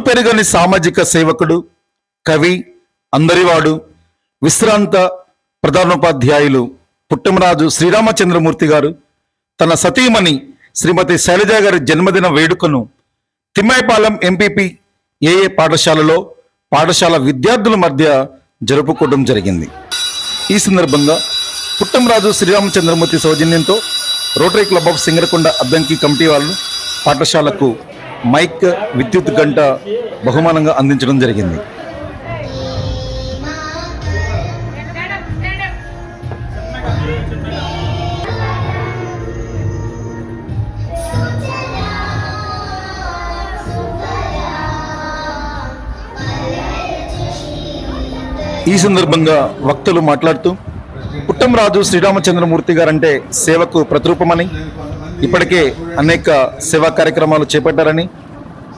అలుపెరుగని సామాజిక సేవకుడు కవి అందరివాడు విశ్రాంత ప్రధానోపాధ్యాయులు పుట్టమరాజు శ్రీరామచంద్రమూర్తి గారు తన సతీమణి శ్రీమతి శైలజ గారి జన్మదిన వేడుకను తిమ్మాయిపాలెం ఎంపీపీ ఏఏ పాఠశాలలో పాఠశాల విద్యార్థుల మధ్య జరుపుకోవడం జరిగింది. ఈ సందర్భంగా పుట్టమరాజు శ్రీరామచంద్రమూర్తి సౌజన్యంతో rotary club of Singarakonda Addanki committee వాళ్ళు పాఠశాలకు మైక్ విద్యుత్ గంట బహుమానంగా అందించడం జరిగింది. ఈ సందర్భంగా వక్తలు మాట్లాడుతూ పుట్టంరాజు శ్రీరామచంద్రమూర్తి గారంటే సేవకు ప్రతిరూపమని ఇప్పటికే అనేక సేవా కార్యక్రమాలు చేపట్టారని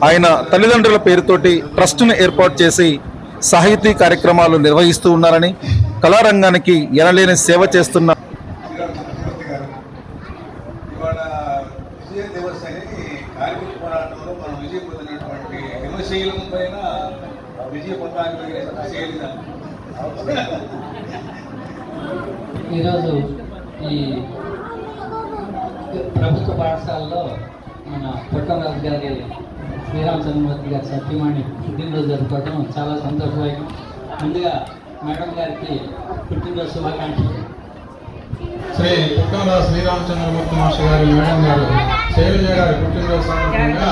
ఆయన తల్లిదండ్రుల పేరుతోటి ట్రస్టును ఏర్పాటు చేసి సాహితీ కార్యక్రమాలు నిర్వహిస్తూ ఉన్నారని కళారంగానికి ఎనలేని సేవ చేస్తున్న ఈరోజు ఈ ప్రభుత్వ పాఠశాలలో మన పుట్టరాజు గారి శ్రీరామచంద్రమూర్తి గారి సత్యమాణి పుట్టినరోజు జరుపుకోవడం చాలా సంతోషదాయకం. ముందుగా మేడం గారికి పుట్టినరోజు శుభాకాంక్షలు. శ్రీ పుట్టమరాజు శ్రీరామచంద్రమూర్తి మాస్టర్ గారి మేడం గారు శైలజ గారి పుట్టినరోజు సందర్భంగా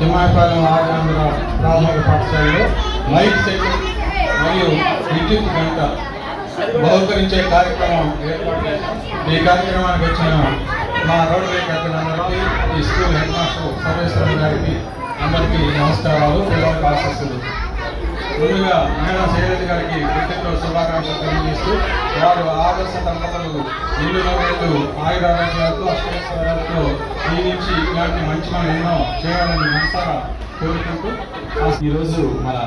హిమాయపాలెం ఆగ్రాంధ్ర ప్రాథమిక పాఠశాలలో మైక్ సెట్ మరియు విద్యుత్ గంట బహుకరించే కార్యక్రమం ఏర్పాటు చేశాం ఈ కార్యక్రమానికి వచ్చిన మా రోడ్డు పెద్దలందరికీ ఈ స్కూల్ హెడ్ మాస్టర్ సర్వేశ్వరం గారికి అందరికీ నమస్కారాలు పిల్లలకు ఆశిస్తుంది ముందుగా మేడం శైలజ గారికి క్రికెట్లో శుభాకాంక్షలు తెలియజేస్తూ వారు ఆదర్శ దంపతులు ఇల్లు నవ్వులు ఆయురారోగ్యాలతో అష్టైశ్వర్యాలతో జీవించి ఇలాంటి మంచి మనం ఎన్నో చేయాలని మనసారా కోరుకుంటూ ఈరోజు మన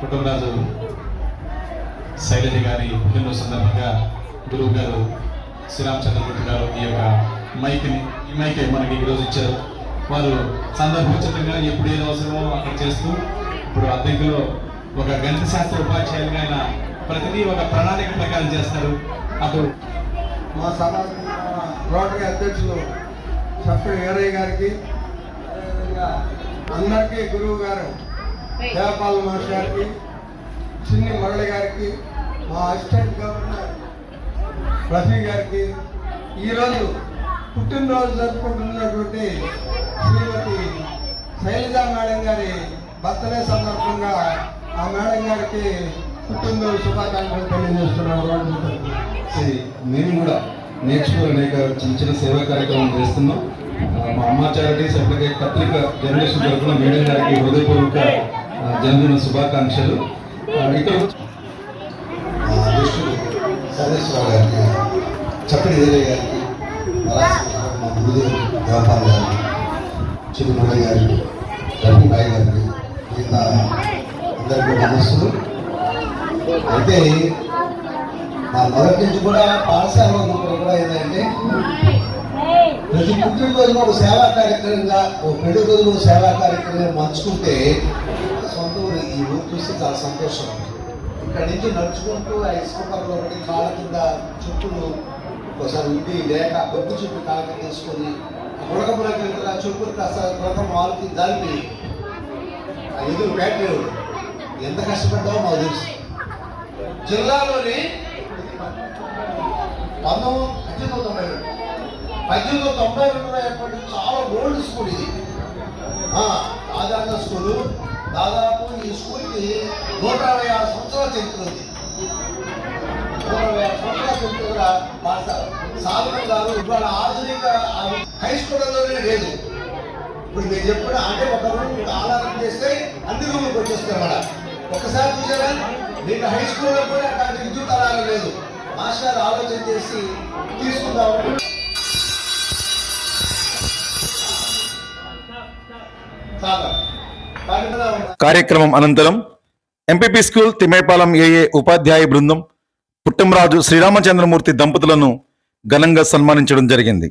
కుటుంబరాజు శైలజ గారి పుట్టినరోజు సందర్భంగా గురువు గారు శ్రీరామచంద్రమూర్తి గారు ఈ యొక్క మైక్ని ఈ మైక్ మనకి ఈరోజు ఇచ్చారు. వారు సందర్భోచితంగా ఎప్పుడు ఏది అవసరమో అక్కడ చేస్తూ ఇప్పుడు అద్దెకులో ఒక గణిత శాస్త్ర ఉపాధ్యాయులుగా ఆయన ప్రతిదీ ఒక ప్రణాళిక ప్రకారం చేస్తారు. అప్పుడు మా సమాజ రోటరీ అధ్యక్షులు సభ్యుడు వీరయ్య గారికి అందరికీ గురువు గారు దేవపాల మాస్టర్ గారికి చిన్ని మురళి గారికి మా అసిస్టెంట్ గవర్నర్ రఫీ గారికి ఈరోజు పుట్టినరోజు జరుపుకుంటున్నటువంటి శ్రీమతి శైలజా మేడం గారి బర్త్డే సందర్భంగా ఆ మేడం గారికి పుట్టినరోజు శుభాకాంక్షలు తెలియజేస్తున్నాను. ఇది మేము కూడా నేర్చుకుని అనేక చిన్న చిన్న సేవా కార్యక్రమం చేస్తున్నాం మా అమ్మ చారిటీస్ అప్పటికే పత్రిక జర్నలిస్ట్ తరఫున మేడం గారికి హృదయపూర్వక జన్మదిన శుభాకాంక్షలు ఆ, ఇక్కడ సర్వేశ్వరరావు గారికి చక్కటి ఏదయ్య గారికి అలాగే మా గురుదేవుడు గారికి రఫీబాయి గారికి మిగతా అందరికీ నమస్సులు అయితే నా మొదటి నుంచి కూడా పాఠశాలలో ఉన్నప్పుడు కూడా ఏంటంటే ప్రతి పుట్టిన రోజున ఒక సేవా కార్యక్రమంగా ఓ పెళ్ళి రోజున ఒక సేవా కార్యక్రమంగా మంచుకుంటే సొంత ఊరు ఈ ఊరు చూస్తే చాలా సంతోషం ఇక్కడి నుంచి నడుచుకుంటూ ఐస్ కుక్కర్లో ఒకటి కాళ్ళ కింద చుట్టూ ఒకసారి ఉండి లేక బొగ్గు చుట్టూ కాళ్ళ తీసుకొని గుడక గుడకపుర కింద కాస్త గుడక మాలుకి దాల్పి ఎదురు బ్యాటరీ ఎంత కష్టపడ్డావో మాకు తెలుసు. జిల్లాలోని పంతొమ్మిది పద్దెనిమిది వందల తొంభై రెండు పద్దెనిమిది వందల తొంభై రెండులో ఏర్పడిన చాలా ఓల్డ్ స్కూల్ ఇది. ఆ, స్కూలు దాదాపు ఈ స్కూల్కి నూట అరవై ఆరు సంవత్సరాల చరిత్ర ఉంది. ఆరు సంవత్సరాల చరిత్ర గల గారు ఇవాళ ఆధునిక హై స్కూళ్ళలోనే లేదు. ఇప్పుడు మీరు చెప్పిన అంటే ఒక రూమ్ మీకు ఆధారం చేస్తే అన్ని రూములకు వచ్చేస్తారు మన ఒకసారి చూసారా? నేను హై స్కూల్లో కూడా అక్కడ విద్యుత్ అలాగే లేదు. మాస్టర్ ఆలోచన చేసి తీసుకుందాం. కార్యక్రమం అనంతరం ఎంపీపీ స్కూల్ తిమ్మేపాలెం ఏఏ ఉపాధ్యాయ బృందం పుట్టంరాజు శ్రీరామచంద్రమూర్తి దంపతులను ఘనంగా సన్మానించడం జరిగింది.